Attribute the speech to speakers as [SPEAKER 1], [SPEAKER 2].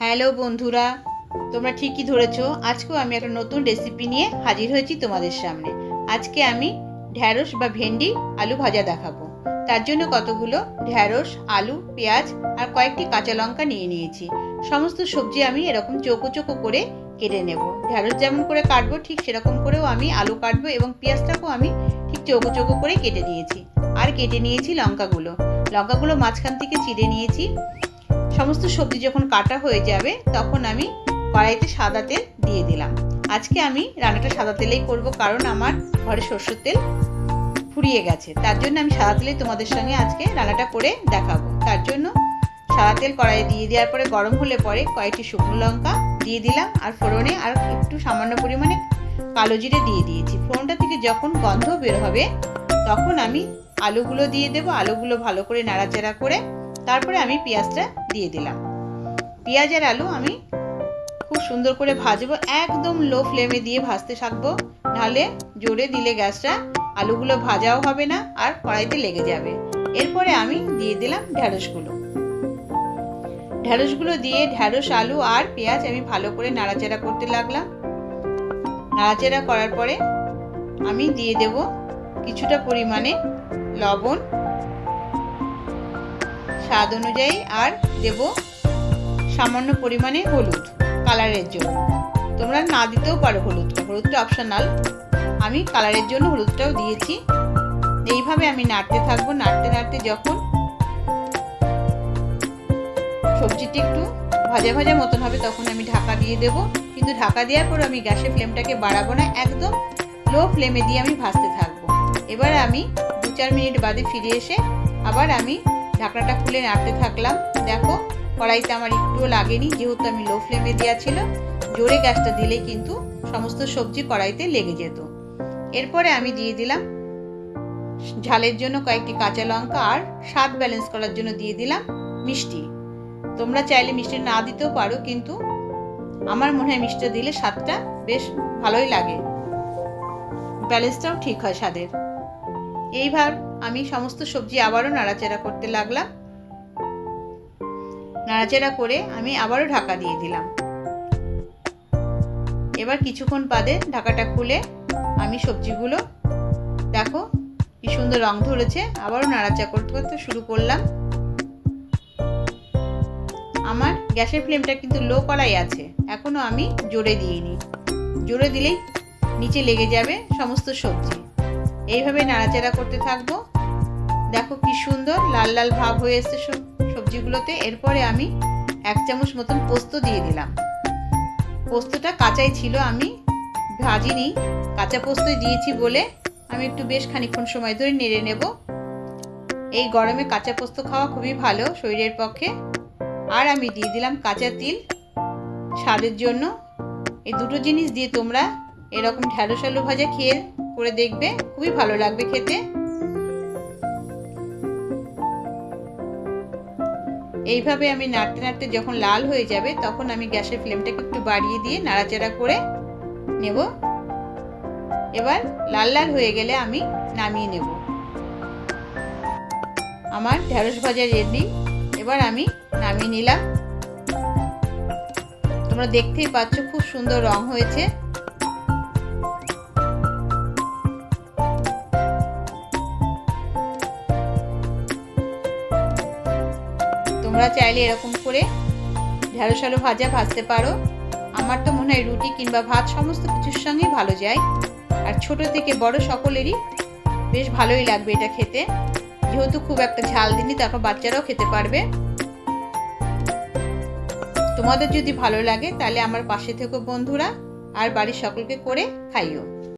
[SPEAKER 1] Hello বন্ধুরা, তোমরা ঠিকই ধরেছো, আজকেও আমি একটা নতুন রেসিপি নিয়ে হাজির হয়েছি তোমাদের সামনে। আজকে আমি ঢ্যাঁড়স বা ভেন্ডি আলু ভাজা দেখাবো। তার জন্য কতগুলো ঢ্যাঁড়স, আলু, পেঁয়াজ আর কয়েকটি কাঁচা লঙ্কা নিয়ে নিয়েছি। সমস্ত সবজি আমি এরকম চৌকো চৌকো করে কেটে নেব। ঢ্যাঁড়স যেমন করে কাটবো, ঠিক সেরকম করেও আমি আলু কাটবো এবং পেঁয়াজটাকেও আমি ঠিক চৌকো চৌকো করে কেটে নিয়েছি। আর কেটে নিয়েছি লঙ্কাগুলো। লঙ্কাগুলো মাঝখান থেকে চিড়ে নিয়েছি। সমস্ত সবজি যখন কাটা হয়ে যাবে, তখন আমি কড়াইতে সাদা তেল দিয়ে দিলাম। আজকে আমি রান্নাটা সাদা তেলেই করব, কারণ আমার ঘরে সর্ষের তেল ফুরিয়ে গেছে। তার জন্য আমি সাদা তেলে তোমাদের সঙ্গে আজকে রান্নাটা করে দেখাবো। তার জন্য সাদা তেল কড়াইয়ে দিয়ে দেওয়ার পরে, গরম হলে পরে কয়েকটি শুকনো লঙ্কা দিয়ে দিলাম, আর ফোড়নে আর একটু সামান্য পরিমাণে কালো জিরে দিয়ে দিয়েছি। ফোড়নটা থেকে যখন গন্ধ বের হবে, তখন আমি আলুগুলো দিয়ে দেবো। আলুগুলো ভালো করে নাড়াচাড়া করে, তারপরে আমি পেঁয়াজটা দিয়ে দিলাম। পেঁয়াজ আর আলু আমি খুব সুন্দর করে ভাজবো, একদম লো ফ্লেমে দিয়ে ভাজতে থাকব। নাহলে জোরে দিলে গ্যাসটা, আলুগুলো ভাজাও হবে না আর কড়াইতে লেগে যাবে। এরপরে আমি দিয়ে দিলাম ঢ্যাঁড়সগুলো ঢ্যাঁড়সগুলো দিয়ে ঢ্যাঁড়স আলু আর পেঁয়াজ আমি ভালো করে নাড়াচাড়া করতে লাগলাম। নাড়াচাড়া করার পরে আমি দিয়ে দেব কিছুটা পরিমাণে লবণ স্বাদ অনুযায়ী আর দেব সামান্য পরিমাণে হলুদ কালারের জন্য। তোমরা না দিতেও পারো হলুদটা হলুদটা অপশনাল আমি কালারের জন্য হলুদটাও দিয়েছি। এইভাবে আমি নাড়তে থাকব। নাড়তে নাড়তে যখন সবজিটি একটু ভাজা ভাজা মতন হবে তখন আমি ঢাকা দিয়ে দেব। কিন্তু ঢাকা দেওয়ার পর আমি গ্যাসের ফ্লেমটাকে বাড়াবো না। একদম লো ফ্লেমে দিয়ে আমি ভাজতে থাকব। এবার আমি দু চার মিনিট বাদে ফিরে এসে আবার আমি ঢাকনাটা খুলে নাড়তে থাকলাম। দেখো, কড়াইতে আমার একটুও লাগেনি, যেহেতু আমি লো ফ্লেমে দেওয়া ছিল জোরে গ্যাসটা দিলে কিন্তু সমস্ত সবজি কড়াইতে লেগে যেত। এরপরে আমি দিয়ে দিলাম ঝালের জন্য কয়েকটি কাঁচা লঙ্কা আর স্বাদ ব্যালেন্স করার জন্য দিয়ে দিলাম মিষ্টি। তোমরা চাইলে মিষ্টি না দিতেও পারো, কিন্তু আমার মনে হয় মিষ্টি দিলে স্বাদটা বেশ ভালোই লাগে। ব্যালেন্সটাও ঠিক হয় স্বাদের। এইবার আমি সমস্ত সবজি আবারও নাড়াচাড়া করতে লাগলাম। নাড়াচাড়া করে আমি আবারও ঢাকা দিয়ে দিলাম। এবার কিছুক্ষণ বাদে ঢাকাটা খুলে আমি সবজিগুলো, দেখো কি সুন্দর রং ধরেছে, আবারও নাড়াচাড়া করতে করতে শুরু করলাম। আমার গ্যাসের ফ্লেমটা কিন্তু লো করাই আছে, এখনও আমি জোরে দিইনি। জোরে দিলেই নিচে লেগে যাবে সমস্ত সবজি। এইভাবে নাড়াচাড়া করতে থাকব। দেখো কি সুন্দর লাল লাল ভাব হয়ে এসছে সবজিগুলোতে। এরপরে আমি এক চামচ মতন পোস্ত দিয়ে দিলাম। পোস্তটা কাঁচাই ছিল, আমি ভাজিনি। কাঁচা পোস্তই দিয়েছি বলে আমি একটু বেশ খানিক্ষণ সময় ধরে নেড়ে নেব। এই গরমে কাঁচা পোস্ত খাওয়া খুবই ভালো শরীরের পক্ষে। আর আমি দিয়ে দিলাম কাঁচা তিল স্বাদের জন্য। এই দুটো জিনিস দিয়ে তোমরা এরকম ঢ্যাঁড়স আলু ভাজা খেয়ে করে দেখবে, খুবই ভালো লাগবে খেতে। এইভাবে আমি নাড়তে নাড়তে যখন লাল হয়ে যাবে, তখন আমি গ্যাসের ফ্লেমটাকে একটু বাড়িয়ে দিয়ে নাড়াচাড়া করে নেব। এবার লাল লাল হয়ে গেলে আমি নামিয়ে নেব। আমার ঢ্যাঁড়স ভাজা রেডি, এবার আমি নামিয়ে নিলাম। তোমরা দেখতেই পাচ্ছ খুব সুন্দর রং হয়েছে। তোমরা চাইলে এরকম করে ঢেঁড়স আলু ভাজা ভাজতে পারো। আমার তো মনে হয় রুটি কিংবা ভাত সমস্ত কিছুর সঙ্গেই ভালো যায়। আর ছোট থেকে বড় সকলেরই বেশ ভালোই লাগবে এটা খেতে। যেহেতু খুব একটা ঝাল দিনই, তারপর বাচ্চারাও খেতে পারবে। তোমাদের যদি ভালো লাগে, তাহলে আমার পাশে থেকো বন্ধুরা, আর বাড়ির সকলকে করে খাইও।